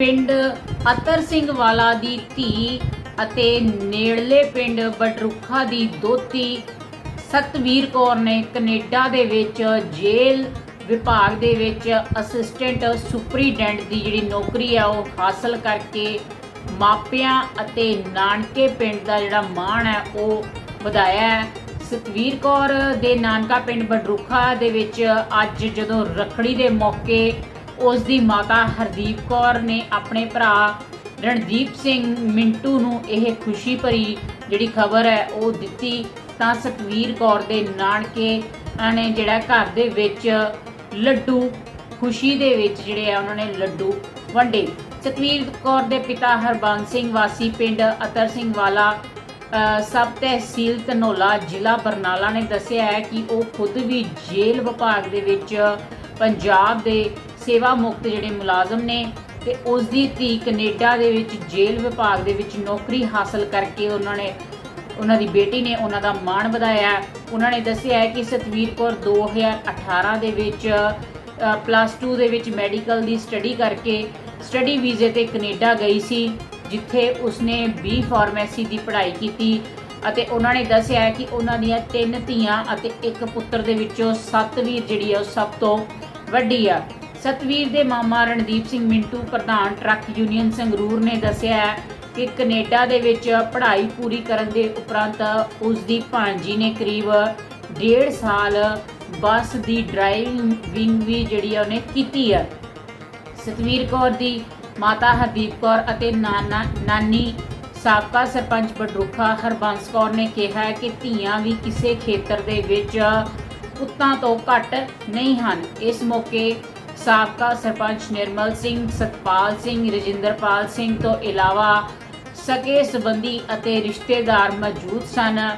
ਪਿੰਡ ਅਤਰ ਸਿੰਘ ਵਾਲਾ ਦੀ ਧੀ ਅਤੇ ਨੇੜਲੇ ਪਿੰਡ ਬਡਰੁੱਖਾ ਦੀ ਦੋਤੀ ਸਤਵੀਰ ਕੌਰ ਨੇ ਕੈਨੇਡਾ ਦੇ ਵਿੱਚ ਜੇਲ੍ਹ ਵਿਭਾਗ ਦੇ ਵਿੱਚ ਅਸਿਸਟੈਂਟ ਸੁਪਰੀਡੈਂਟ ਦੀ ਜਿਹੜੀ ਨੌਕਰੀ ਆ ਉਹ ਹਾਸਲ ਕਰਕੇ ਮਾਪਿਆਂ ਅਤੇ ਨਾਨਕੇ ਪਿੰਡ ਦਾ ਜਿਹੜਾ ਮਾਣ ਹੈ ਉਹ ਵਧਾਇਆ ਹੈ। ਸਤਵੀਰ ਕੌਰ ਦੇ ਨਾਨਕਾ ਪਿੰਡ ਬਡਰੁੱਖਾ ਦੇ ਵਿੱਚ ਅੱਜ ਜਦੋਂ ਰਖੜੀ ਦੇ ਮੌਕੇ ਉਸ ਦੀ ਮਾਤਾ ਹਰਦੀਪ ਕੌਰ ਨੇ ਆਪਣੇ ਭਰਾ ਰਣਦੀਪ ਸਿੰਘ ਮਿੰਟੂ ਨੂੰ ਇਹ ਖੁਸ਼ੀ ਭਰੀ ਜਿਹੜੀ ਖਬਰ ਹੈ ਉਹ ਦਿੱਤੀ। ਤਾਂ ਸਤਵੀਰ ਕੌਰ ਦੇ ਨਾਨਕੇ ਨੇ ਜਿਹੜਾ ਘਰ ਦੇ ਵਿੱਚ ਲੱਡੂ ਖੁਸ਼ੀ ਦੇ ਵਿੱਚ ਜਿਹੜੇ ਆ ਉਹਨਾਂ ਨੇ ਲੱਡੂ ਵੰਡੇ। ਸਤਵੀਰ ਕੌਰ ਦੇ ਪਿਤਾ ਹਰਬੰਸ ਸਿੰਘ ਵਾਸੀ ਪਿੰਡ ਅਤਰ ਸਿੰਘ ਵਾਲਾ ਅ, ਸਬ ਤਹਿਸੀਲ ਧਨੋਲਾ ਜ਼ਿਲ੍ਹਾ ਬਰਨਾਲਾ ਨੇ ਦੱਸਿਆ ਹੈ ਕਿ ਉਹ ਖੁਦ ਵੀ ਜੇਲ੍ਹ ਵਿਭਾਗ ਦੇ ਵਿੱਚ ਪੰਜਾਬ ਦੇ ਸੇਵਾ ਮੁਕਤ ਜਿਹੜੇ ਮੁਲਾਜ਼ਮ ਨੇ ਤੇ ਉਸ ਦੀ ਧੀ ਕੈਨੇਡਾ ਦੇ ਵਿੱਚ ਜੇਲ੍ਹ ਵਿਭਾਗ ਦੇ ਵਿੱਚ ਨੌਕਰੀ ਹਾਸਲ ਕਰਕੇ ਉਹਨਾਂ ਨੇ, ਉਹਨਾਂ ਦੀ ਬੇਟੀ ਨੇ ਉਹਨਾਂ ਦਾ ਮਾਣ ਵਧਾਇਆ। ਉਹਨਾਂ ਨੇ ਦੱਸਿਆ ਕਿ ਸਤਵੀਰ ਕੌਰ 2018 ਦੇ ਵਿੱਚ ਪਲੱਸ 2 ਦੇ ਵਿੱਚ ਮੈਡੀਕਲ ਦੀ ਸਟੱਡੀ ਕਰਕੇ ਸਟੱਡੀ ਵੀਜ਼ੇ ਤੇ ਕੈਨੇਡਾ ਗਈ ਸੀ, ਜਿੱਥੇ ਉਸਨੇ ਬੀ ਫਾਰਮੇਸੀ ਦੀ ਪੜ੍ਹਾਈ ਕੀਤੀ ਅਤੇ ਉਹਨਾਂ ਨੇ ਦੱਸਿਆ ਕਿ ਉਹਨਾਂ ਦੀਆਂ ਤਿੰਨ ਧੀਆਂ ਅਤੇ ਇੱਕ ਪੁੱਤਰ ਦੇ ਵਿੱਚੋਂ ਸੱਤ ਵੀਰ ਜਿਹੜੀ ਆ ਉਹ ਸਭ ਤੋਂ ਵੱਡੀ ਆ। ਸਤਵੀਰ ਦੇ ਮਾਮਾ ਰਣਦੀਪ ਸਿੰਘ ਮਿੰਟੂ, ਪ੍ਰਧਾਨ ਟਰੱਕ ਯੂਨੀਅਨ ਸੰਗਰੂਰ ਨੇ ਦੱਸਿਆ ਹੈ ਕਿ ਕੈਨੇਡਾ ਦੇ ਵਿੱਚ ਪੜ੍ਹਾਈ ਪੂਰੀ ਕਰਨ ਦੇ ਉਪਰੰਤ ਉਸ ਦੀ ਭਾਂਜੀ ਨੇ ਕਰੀਬ ਡੇਢ ਸਾਲ ਬੱਸ ਦੀ ਡਰਾਈਵਿੰਗ ਵੀ ਜਿਹੜੀ ਆ ਉਹਨੇ ਕੀਤੀ ਆ। ਸਤਵੀਰ ਕੌਰ ਦੀ ਮਾਤਾ ਹਰਦੀਪ ਕੌਰ ਅਤੇ ਨਾਨਾ, ਨਾਨੀ ਸਾਬਕਾ ਸਰਪੰਚ ਬਡਰੁੱਖਾ ਹਰਬੰਸ ਕੌਰ ਨੇ ਕਿਹਾ ਹੈ ਕਿ ਧੀਆਂ ਵੀ ਕਿਸੇ ਖੇਤਰ ਦੇ ਵਿੱਚ ਪੁੱਤਾਂ ਤੋਂ ਘੱਟ ਨਹੀਂ ਹਨ। ਇਸ ਮੌਕੇ ਸਾਬਕਾ ਸਰਪੰਚ ਨਿਰਮਲ ਸਿੰਘ, ਸਤਪਾਲ ਸਿੰਘ, ਰਜਿੰਦਰਪਾਲ ਸਿੰਘ ਤੋਂ ਇਲਾਵਾ ਸਕੇ ਸਬੰਧੀ ਅਤੇ ਰਿਸ਼ਤੇਦਾਰ ਮੌਜੂਦ ਸਨ।